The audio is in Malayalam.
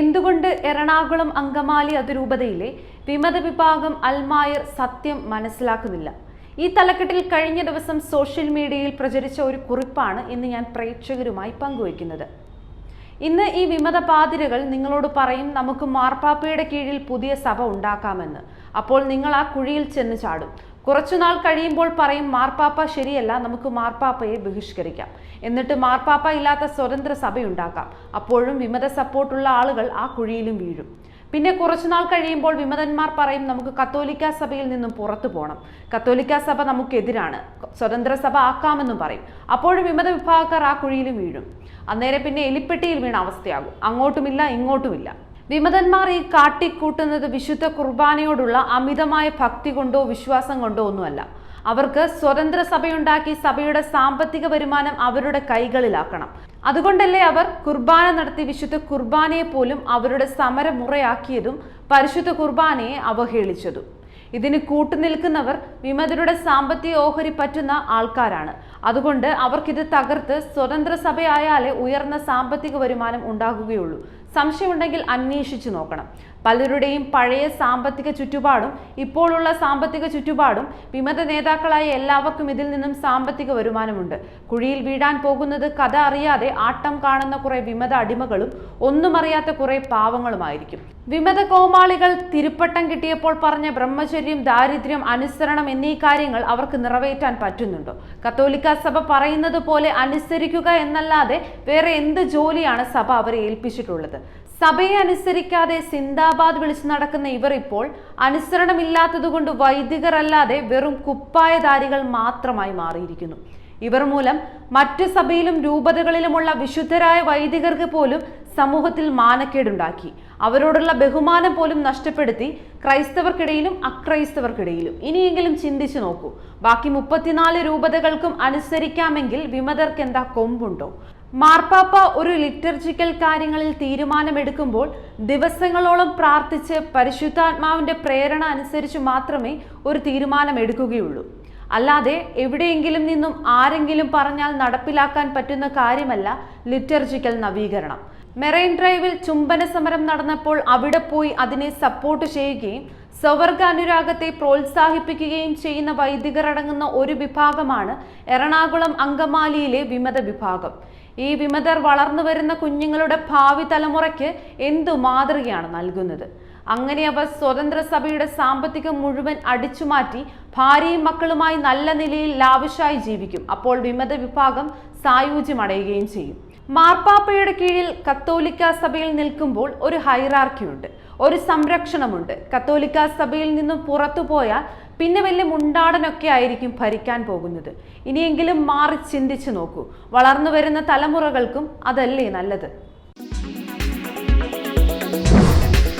എന്തുകൊണ്ട് എറണാകുളം അങ്കമാലി അതിരൂപതയിലെ വിമത വിഭാഗം അൽമായർ സത്യം മനസ്സിലാക്കുന്നില്ല? ഈ തലക്കെട്ടിൽ കഴിഞ്ഞ ദിവസം സോഷ്യൽ മീഡിയയിൽ പ്രചരിച്ച ഒരു കുറിപ്പാണ് ഇന്ന് ഞാൻ പ്രേക്ഷകരുമായി പങ്കുവയ്ക്കുന്നത്. ഇന്ന് ഈ വിമത പാതിരകൾ നിങ്ങളോട് പറയും നമുക്ക് മാർപ്പാപ്പയുടെ കീഴിൽ പുതിയ സഭ ഉണ്ടാക്കാമെന്ന്. അപ്പോൾ നിങ്ങൾ ആ കുഴിയിൽ ചെന്ന് ചാടും. കുറച്ചുനാൾ കഴിയുമ്പോൾ പറയും മാർപ്പാപ്പ ശരിയല്ല നമുക്ക് മാർപ്പാപ്പയെ ബഹിഷ്കരിക്കാം. എന്നിട്ട് മാർപ്പാപ്പ ഇല്ലാത്ത സ്വതന്ത്ര സഭയുണ്ടാക്കാം. അപ്പോഴും വിമത സപ്പോർട്ടുള്ള ആളുകൾ ആ കുഴിയിലും വീഴും. പിന്നെ കുറച്ചുനാൾ കഴിയുമ്പോൾ വിമതന്മാർ പറയും നമുക്ക് കത്തോലിക്ക സഭയിൽ നിന്നും പുറത്തു പോകണം കത്തോലിക്ക സഭ നമുക്കെതിരാണ്. സ്വതന്ത്ര സഭ ആക്കാമെന്നും പറയും. അപ്പോഴും വിമത വിഭാഗക്കാർ ആ കുഴിയിലും വീഴും. അന്നേരം പിന്നെ എലിപ്പെട്ടിയിൽ വീണ അവസ്ഥയാകും. അങ്ങോട്ടുമില്ല ഇങ്ങോട്ടുമില്ല. വിമതന്മാർ ഈ കാട്ടിക്കൂട്ടുന്നത് വിശുദ്ധ കുർബാനയോടുള്ള അമിതമായ ഭക്തി കൊണ്ടോ വിശ്വാസം കൊണ്ടോ ഒന്നുമല്ല. അവർക്ക് സ്വതന്ത്ര സഭയുണ്ടാക്കി സഭയുടെ സാമ്പത്തിക വരുമാനം അവരുടെ കൈകളിലാക്കണം. അതുകൊണ്ടല്ലേ അവർ കുർബാന നടത്തി വിശുദ്ധ കുർബാനയെ പോലും അവരുടെ സമരമുറയാക്കിയതും പരിശുദ്ധ കുർബാനയെ അവഹേളിച്ചതും. ഇതിന് കൂട്ടുനിൽക്കുന്നവർ വിമതരുടെ സാമ്പത്തിക ഓഹരി പറ്റുന്ന ആൾക്കാരാണ്. അതുകൊണ്ട് അവർക്കിത് തകർത്ത് സ്വതന്ത്ര സഭയായാലേ ഉയർന്ന സാമ്പത്തിക വരുമാനം ഉണ്ടാകുകയുള്ളൂ. സംശയമുണ്ടെങ്കിൽ അന്വേഷിച്ചു നോക്കണം. പലരുടെയും പഴയ സാമ്പത്തിക ചുറ്റുപാടും ഇപ്പോഴുള്ള സാമ്പത്തിക ചുറ്റുപാടും വിമത നേതാക്കളായ എല്ലാവർക്കും ഇതിൽ നിന്നും സാമ്പത്തിക വരുമാനമുണ്ട്. കുഴിയിൽ വീഴാൻ പോകുന്നത് കഥ അറിയാതെ ആട്ടം കാണുന്ന കുറെ വിമത അടിമകളും ഒന്നും അറിയാത്ത കുറെ പാവങ്ങളുമായിരിക്കും. വിമത കോമാളികൾ തിരുപ്പട്ടം കിട്ടിയപ്പോൾ പറഞ്ഞ ബ്രഹ്മചര്യം ദാരിദ്ര്യം അനുസരണം എന്നീ കാര്യങ്ങൾ അവർക്ക് നിറവേറ്റാൻ പറ്റുന്നുണ്ടോ? കത്തോലിക്ക സഭ പറയുന്നത് പോലെ അനുസരിക്കുക എന്നല്ലാതെ വേറെ എന്ത് ജോലിയാണ് സഭ അവരെ ഏൽപ്പിച്ചിട്ടുള്ളത്? സഭയെ അനുസരിക്കാതെ സിന്ദാബാദ് വിളിച്ചു നടക്കുന്ന ഇവർ ഇപ്പോൾ അനുസരണമില്ലാത്തതുകൊണ്ട് വൈദികരല്ലാതെ വെറും കുപ്പായധാരികൾ മാത്രമായി മാറിയിരിക്കുന്നു. ഇവർ മൂലം മറ്റു സഭയിലും രൂപതകളിലുമുള്ള വിശുദ്ധരായ വൈദികർക്ക് പോലും സമൂഹത്തിൽ മാനക്കേടുണ്ടാക്കി. അവരോടുള്ള ബഹുമാനം പോലും നഷ്ടപ്പെടുത്തി ക്രൈസ്തവർക്കിടയിലും അക്രൈസ്തവർക്കിടയിലും. ഇനിയെങ്കിലും ചിന്തിച്ചു നോക്കൂ. ബാക്കി മുപ്പത്തിനാല് രൂപതകൾക്കും അനുസരിക്കാമെങ്കിൽ വിമതർക്ക് എന്താ കൊമ്പുണ്ടോ? മാർപ്പാപ്പ ഒരു ലിറ്റർജിക്കൽ കാര്യങ്ങളിൽ തീരുമാനമെടുക്കുമ്പോൾ ദിവസങ്ങളോളം പ്രാർത്ഥിച്ച് പരിശുദ്ധാത്മാവിന്റെ പ്രേരണ അനുസരിച്ച് മാത്രമേ ഒരു തീരുമാനം എടുക്കുകയുള്ളൂ അല്ലാതെ എവിടെയെങ്കിലും നിന്നും ആരെങ്കിലും പറഞ്ഞാൽ നടപ്പിലാക്കാൻ പറ്റുന്ന കാര്യമല്ല ലിറ്റർജിക്കൽ നവീകരണം. മെറൈൻ ഡ്രൈവിൽ ചുംബന സമരം നടന്നപ്പോൾ അവിടെ പോയി അതിനെ സപ്പോർട്ട് ചെയ്യുകയും സ്വവർഗ അനുരാഗത്തെ പ്രോത്സാഹിപ്പിക്കുകയും ചെയ്യുന്ന വൈദികർ അടങ്ങുന്ന ഒരു വിഭാഗമാണ് എറണാകുളം അങ്കമാലിയിലെ വിമത വിഭാഗം. ഈ വിമതർ വളർന്നു വരുന്ന കുഞ്ഞുങ്ങളുടെ ഭാവി തലമുറയ്ക്ക് എന്തു മാതൃകയാണ് നൽകുന്നത്? അങ്ങനെ അവർ സ്വതന്ത്ര സഭയുടെ സാമ്പത്തികം മുഴുവൻ അടിച്ചുമാറ്റി ഭാര്യയും മക്കളുമായി നല്ല നിലയിൽ ലാവിഷായി ജീവിക്കും. അപ്പോൾ വിമത വിഭാഗം സായുജ്യം അടയുകയും ചെയ്യും. മാർപ്പാപ്പയുടെ കീഴിൽ കത്തോലിക്ക സഭയിൽ നിൽക്കുമ്പോൾ ഒരു ഹൈറാർക്കിയുണ്ട് ഒരു സംരക്ഷണമുണ്ട്. കത്തോലിക്ക സഭയിൽ നിന്നും പുറത്തു പോയാൽ പിന്നെ വലിയ മുണ്ടാടനൊക്കെ ആയിരിക്കും ഭരിക്കാൻ പോകുന്നത്. ഇനിയെങ്കിലും മാറി ചിന്തിച്ചു നോക്കൂ. വളർന്നു വരുന്ന തലമുറകൾക്കും അതല്ലേ നല്ലത്?